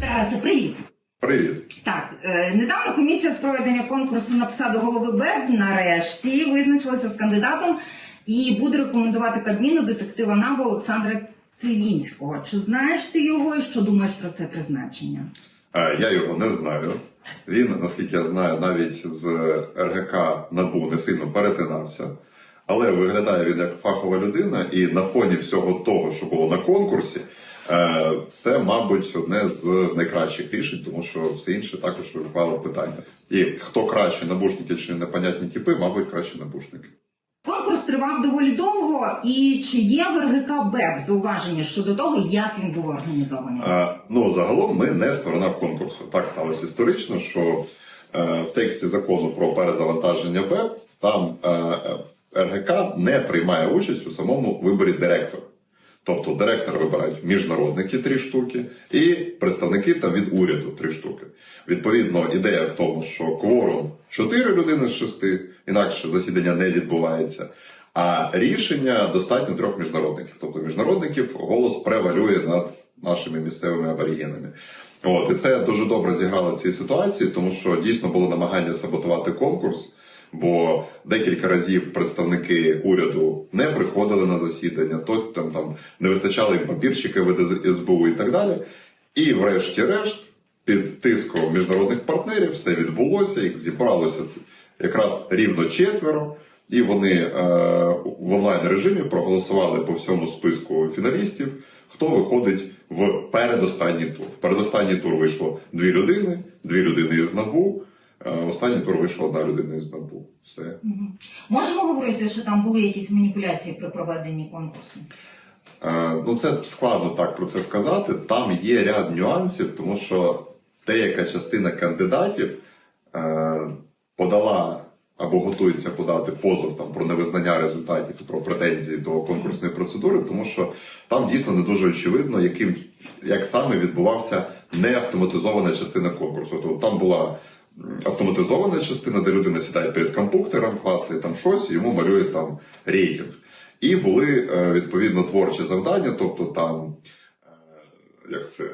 Тарасе, привіт. Привіт. Так, е, недавно комісія з проведення конкурсу на посаду голови БЕБ нарешті визначилася з кандидатом і буде рекомендувати Кабміну детектива НАБУ Олександра Цивінського. Чи знаєш ти його і що думаєш про це призначення? Е, Я його не знаю. Він, наскільки я знаю, навіть з РГК НАБУ не сильно перетинався. Але виглядає він як фахова людина, і на фоні всього того, що було на конкурсі, це, мабуть, одне з найкращих рішень, тому що все інше також викликало питання. І хто краще, набушники чи непонятні типи, мабуть, краще набушники. Конкурс тривав доволі довго, і чи є в РГК БЕБ зауваження щодо того, як він був організований? Е, Ну, загалом ми не сторона конкурсу. Так сталося історично, що е, в тексті закону про перезавантаження ВЕБ там е, е, РГК не приймає участь у самому виборі директора. Тобто директора вибирають міжнародники три штуки і представники там від уряду три штуки. Відповідно, ідея в тому, що кворум 4 людини з 6, інакше засідання не відбувається. А рішення достатньо трьох міжнародників. Тобто міжнародників голос превалює над нашими місцевими аборігенами. От і це дуже добре зіграло в цій ситуації, тому що дійсно було намагання саботувати конкурс. Бо декілька разів представники уряду не приходили на засідання, то там, там не вистачало їм папірчики від СБУ і так далі. І, врешті-решт, під тиском міжнародних партнерів все відбулося, їх зібралося якраз рівно четверо, і вони е, в онлайн режимі проголосували по всьому списку фіналістів, хто виходить в передостанній тур. В передостанній тур вийшло дві людини, дві людини із НАБУ. Е, останній тур вийшла одна людина із НАБУ. Все. Можемо говорити, що там були якісь маніпуляції при проведенні конкурсу? Е, Ну, це складно так про це сказати. Там є ряд нюансів, тому що деяка частина кандидатів е, подала або готується подати позов там про невизнання результатів про претензії до конкурсної процедури, тому що там дійсно не дуже очевидно, яким як саме відбувався неавтоматизована частина конкурсу. Тобто там була автоматизована частина, де людина сідає перед комп'ютером, клацає там щось, йому малює там рейтинг. І були е, відповідно творчі завдання, тобто там е, як це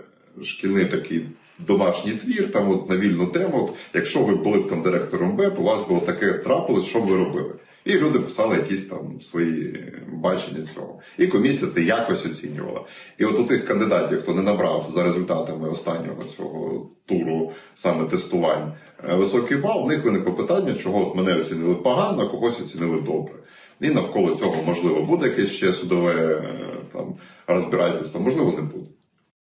шкільний такий домашній твір, там от на вільну тему. От, якщо ви були б там директором БЕП, у вас було таке трапилось, що б ви робили? І люди писали якісь там свої бачення цього. І комісія це якось оцінювала. І от у тих кандидатів, хто не набрав за результатами останнього цього туру саме тестувань е, високий бал, в них виникло питання, чого от мене оцінили погано, а когось оцінили добре. І навколо цього можливо буде якесь ще судове е, там розбирательство, можливо, не буде.